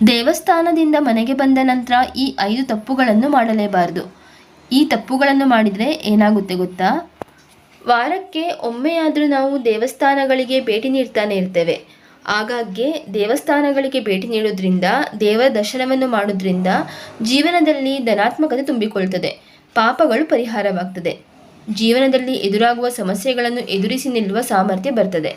ದೇವಸ್ಥಾನದಿಂದ ಮನೆಗೆ ಬಂದ ನಂತರ ಈ ಐದು ತಪ್ಪುಗಳನ್ನು ಮಾಡಲೇಬಾರದು. ಈ ತಪ್ಪುಗಳನ್ನು ಮಾಡಿದರೆ ಏನಾಗುತ್ತೆ ಗೊತ್ತಾ? ವಾರಕ್ಕೆ ಒಮ್ಮೆಯಾದರೂ ನಾವು ದೇವಸ್ಥಾನಗಳಿಗೆ ಭೇಟಿ ನೀಡ್ತಾನೆ ಇರ್ತೇವೆ. ಆಗಾಗ್ಗೆ ದೇವಸ್ಥಾನಗಳಿಗೆ ಭೇಟಿ ನೀಡೋದ್ರಿಂದ, ದೇವರ ದರ್ಶನವನ್ನು ಮಾಡೋದ್ರಿಂದ ಜೀವನದಲ್ಲಿ ಧನಾತ್ಮಕತೆ ತುಂಬಿಕೊಳ್ತದೆ. ಪಾಪಗಳು ಪರಿಹಾರವಾಗ್ತದೆ. ಜೀವನದಲ್ಲಿ ಎದುರಾಗುವ ಸಮಸ್ಯೆಗಳನ್ನು ಎದುರಿಸಿ ನಿಲ್ಲುವ ಸಾಮರ್ಥ್ಯ ಬರ್ತದೆ.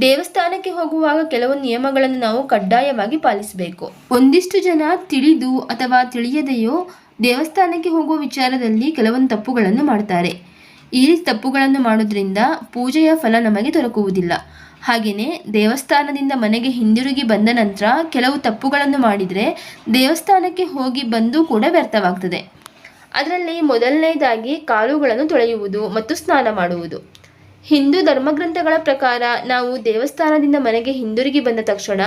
ದೇವಸ್ಥಾನಕ್ಕೆ ಹೋಗುವಾಗ ಕೆಲವು ನಿಯಮಗಳನ್ನು ನಾವು ಕಡ್ಡಾಯವಾಗಿ ಪಾಲಿಸಬೇಕು. ಒಂದಿಷ್ಟು ಜನ ತಿಳಿದು ಅಥವಾ ತಿಳಿಯದೆಯೋ ದೇವಸ್ಥಾನಕ್ಕೆ ಹೋಗುವ ವಿಚಾರದಲ್ಲಿ ಕೆಲವೊಂದು ತಪ್ಪುಗಳನ್ನು ಮಾಡ್ತಾರೆ. ಈ ತಪ್ಪುಗಳನ್ನು ಮಾಡೋದ್ರಿಂದ ಪೂಜೆಯ ಫಲ ನಮಗೆ ದೊರಕುವುದಿಲ್ಲ. ಹಾಗೆಯೇ ದೇವಸ್ಥಾನದಿಂದ ಮನೆಗೆ ಹಿಂದಿರುಗಿ ಬಂದ ನಂತರ ಕೆಲವು ತಪ್ಪುಗಳನ್ನು ಮಾಡಿದರೆ ದೇವಸ್ಥಾನಕ್ಕೆ ಹೋಗಿ ಬಂದು ಕೂಡ ವ್ಯರ್ಥವಾಗ್ತದೆ. ಅದರಲ್ಲಿ ಮೊದಲನೇದಾಗಿ ಕಾಲುಗಳನ್ನು ತೊಳೆಯುವುದು ಮತ್ತು ಸ್ನಾನ ಮಾಡುವುದು. ಹಿಂದೂ ಧರ್ಮಗ್ರಂಥಗಳ ಪ್ರಕಾರ ನಾವು ದೇವಸ್ಥಾನದಿಂದ ಮನೆಗೆ ಹಿಂದಿರುಗಿ ಬಂದ ತಕ್ಷಣ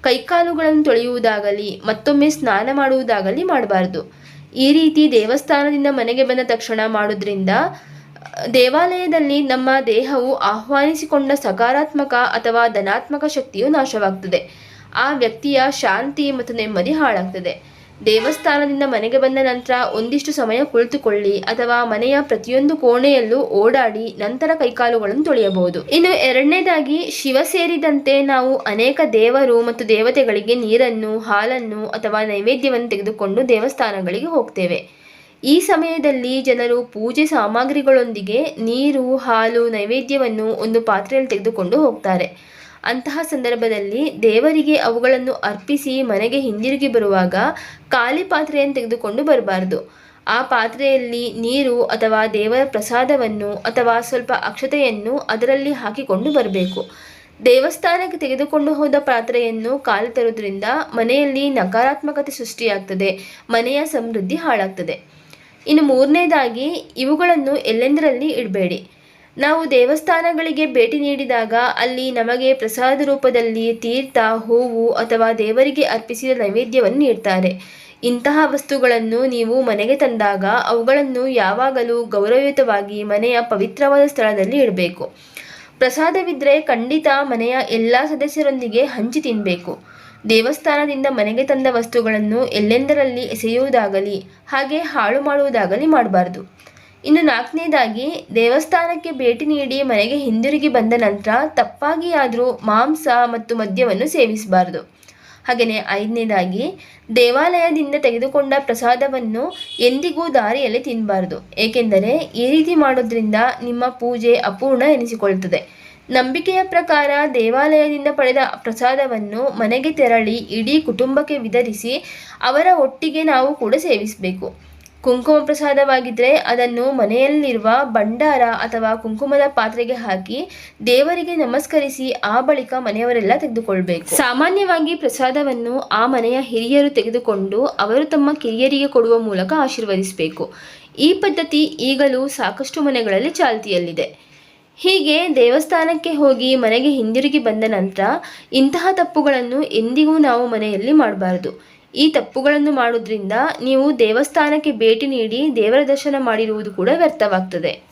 ಕೈಕಾಲುಗಳನ್ನು ತೊಳೆಯುವುದಾಗಲಿ, ಮತ್ತೊಮ್ಮೆ ಸ್ನಾನ ಮಾಡುವುದಾಗಲಿ ಮಾಡಬಾರ್ದು. ಈ ರೀತಿ ದೇವಸ್ಥಾನದಿಂದ ಮನೆಗೆ ಬಂದ ತಕ್ಷಣ ಮಾಡೋದ್ರಿಂದ ದೇವಾಲಯದಲ್ಲಿ ನಮ್ಮ ದೇಹವು ಆಹ್ವಾನಿಸಿಕೊಂಡ ಸಕಾರಾತ್ಮಕ ಅಥವಾ ಧನಾತ್ಮಕ ಶಕ್ತಿಯು ನಾಶವಾಗ್ತದೆ. ಆ ವ್ಯಕ್ತಿಯ ಶಾಂತಿ ಮತ್ತು ನೆಮ್ಮದಿ ಹಾಳಾಗ್ತದೆ. ದೇವಸ್ಥಾನದಿಂದ ಮನೆಗೆ ಬಂದ ನಂತರ ಒಂದಿಷ್ಟು ಸಮಯ ಕುಳಿತುಕೊಳ್ಳಿ ಅಥವಾ ಮನೆಯ ಪ್ರತಿಯೊಂದು ಕೋಣೆಯಲ್ಲೂ ಓಡಾಡಿ ನಂತರ ಕೈಕಾಲುಗಳನ್ನು ತೊಳೆಯಬಹುದು. ಇನ್ನು ಎರಡನೇದಾಗಿ, ಶಿವ ಸೇರಿದಂತೆ ನಾವು ಅನೇಕ ದೇವರು ಮತ್ತು ದೇವತೆಗಳಿಗೆ ನೀರನ್ನು, ಹಾಲನ್ನು ಅಥವಾ ನೈವೇದ್ಯವನ್ನು ತೆಗೆದುಕೊಂಡು ದೇವಸ್ಥಾನಗಳಿಗೆ ಹೋಗ್ತೇವೆ. ಈ ಸಮಯದಲ್ಲಿ ಜನರು ಪೂಜೆ ಸಾಮಗ್ರಿಗಳೊಂದಿಗೆ ನೀರು, ಹಾಲು, ನೈವೇದ್ಯವನ್ನು ಒಂದು ಪಾತ್ರೆಯಲ್ಲಿ ತೆಗೆದುಕೊಂಡು ಹೋಗ್ತಾರೆ. ಅಂತಹ ಸಂದರ್ಭದಲ್ಲಿ ದೇವರಿಗೆ ಅವುಗಳನ್ನು ಅರ್ಪಿಸಿ ಮನೆಗೆ ಹಿಂದಿರುಗಿ ಬರುವಾಗ ಖಾಲಿ ಪಾತ್ರೆಯನ್ನು ತೆಗೆದುಕೊಂಡು ಬರಬಾರ್ದು. ಆ ಪಾತ್ರೆಯಲ್ಲಿ ನೀರು ಅಥವಾ ದೇವರ ಪ್ರಸಾದವನ್ನು ಅಥವಾ ಸ್ವಲ್ಪ ಅಕ್ಷತೆಯನ್ನು ಅದರಲ್ಲಿ ಹಾಕಿಕೊಂಡು ಬರಬೇಕು. ದೇವಸ್ಥಾನಕ್ಕೆ ತೆಗೆದುಕೊಂಡು ಹೋದ ಪಾತ್ರೆಯನ್ನು ಕಾಲು ತರುವುದರಿಂದ ಮನೆಯಲ್ಲಿ ನಕಾರಾತ್ಮಕತೆ ಸೃಷ್ಟಿಯಾಗ್ತದೆ, ಮನೆಯ ಸಮೃದ್ಧಿ ಹಾಳಾಗ್ತದೆ. ಇನ್ನು ಮೂರನೇದಾಗಿ, ಇವುಗಳನ್ನು ಎಲ್ಲೆಂದರಲ್ಲಿ ಇಡಬೇಡಿ? ನಾವು ದೇವಸ್ಥಾನಗಳಿಗೆ ಭೇಟಿ ನೀಡಿದಾಗ ಅಲ್ಲಿ ನಮಗೆ ಪ್ರಸಾದ ರೂಪದಲ್ಲಿ ತೀರ್ಥ, ಹೂವು ಅಥವಾ ದೇವರಿಗೆ ಅರ್ಪಿಸಿದ ನೈವೇದ್ಯವನ್ನು ನೀಡ್ತಾರೆ. ಇಂತಹ ವಸ್ತುಗಳನ್ನು ನೀವು ಮನೆಗೆ ತಂದಾಗ ಅವುಗಳನ್ನು ಯಾವಾಗಲೂ ಗೌರವಯುತವಾಗಿ ಮನೆಯ ಪವಿತ್ರವಾದ ಸ್ಥಳದಲ್ಲಿ ಇಡಬೇಕು. ಪ್ರಸಾದವಿದ್ದರೆ ಖಂಡಿತ ಮನೆಯ ಎಲ್ಲ ಸದಸ್ಯರೊಂದಿಗೆ ಹಂಚಿ ತಿನ್ನಬೇಕು ದೇವಸ್ಥಾನದಿಂದ ಮನೆಗೆ ತಂದ ವಸ್ತುಗಳನ್ನು ಎಲ್ಲೆಂದರಲ್ಲಿ ಎಸೆಯುವುದಾಗಲಿ, ಹಾಗೆ ಹಾಳು ಮಾಡುವುದಾಗಲಿ ಮಾಡಬಾರ್ದು. ಇನ್ನು ನಾಲ್ಕನೇದಾಗಿ, ದೇವಸ್ಥಾನಕ್ಕೆ ಭೇಟಿ ನೀಡಿ ಮನೆಗೆ ಹಿಂದಿರುಗಿ ಬಂದ ನಂತರ ತಪ್ಪಾಗಿಯಾದರೂ ಮಾಂಸ ಮತ್ತು ಮದ್ಯವನ್ನು ಸೇವಿಸಬಾರದು. ಹಾಗೆಯೇ ಐದನೇದಾಗಿ, ದೇವಾಲಯದಿಂದ ತೆಗೆದುಕೊಂಡ ಪ್ರಸಾದವನ್ನು ಎಂದಿಗೂ ದಾರಿಯಲ್ಲಿ ತಿನ್ನಬಾರದು. ಏಕೆಂದರೆ, ಈ ರೀತಿ ಮಾಡೋದ್ರಿಂದ ನಿಮ್ಮ ಪೂಜೆ ಅಪೂರ್ಣ ಎನಿಸಿಕೊಳ್ಳುತ್ತದೆ. ನಂಬಿಕೆಯ ಪ್ರಕಾರ ದೇವಾಲಯದಿಂದ ಪಡೆದ ಪ್ರಸಾದವನ್ನು ಮನೆಗೆ ತೆರಳಿ ಇಡೀ ಕುಟುಂಬಕ್ಕೆ ವಿತರಿಸಿ ಅವರ ಒಟ್ಟಿಗೆ ನಾವು ಕೂಡ ಸೇವಿಸಬೇಕು. ಕುಂಕುಮ ಪ್ರಸಾದವಾಗಿದ್ದರೆ ಅದನ್ನು ಮನೆಯಲ್ಲಿರುವ ಭಂಡಾರ ಅಥವಾ ಕುಂಕುಮದ ಪಾತ್ರೆಗೆ ಹಾಕಿ ದೇವರಿಗೆ ನಮಸ್ಕರಿಸಿ ಆ ಬಳಿಕ ಮನೆಯವರೆಲ್ಲ ತೆಗೆದುಕೊಳ್ಬೇಕು. ಸಾಮಾನ್ಯವಾಗಿ ಪ್ರಸಾದವನ್ನು ಆ ಮನೆಯ ಹಿರಿಯರು ತೆಗೆದುಕೊಂಡು ಅವರು ತಮ್ಮ ಕಿರಿಯರಿಗೆ ಕೊಡುವ ಮೂಲಕ ಆಶೀರ್ವದಿಸಬೇಕು. ಈ ಪದ್ಧತಿ ಈಗಲೂ ಸಾಕಷ್ಟು ಮನೆಗಳಲ್ಲಿ ಚಾಲ್ತಿಯಲ್ಲಿದೆ. ಹೀಗೆ ದೇವಸ್ಥಾನಕ್ಕೆ ಹೋಗಿ ಮನೆಗೆ ಹಿಂದಿರುಗಿ ಬಂದ ನಂತರ ಇಂತಹ ತಪ್ಪುಗಳನ್ನು ಎಂದಿಗೂ ನಾವು ಮನೆಯಲ್ಲಿ ಮಾಡಬಾರದು. ಈ ತಪ್ಪುಗಳನ್ನು ಮಾಡುವುದರಿಂದ ನೀವು ದೇವಸ್ಥಾನಕ್ಕೆ ಭೇಟಿ ನೀಡಿ ದೇವರ ದರ್ಶನ ಮಾಡಿರುವುದು ಕೂಡ ವ್ಯರ್ಥವಾಗ್ತದೆ.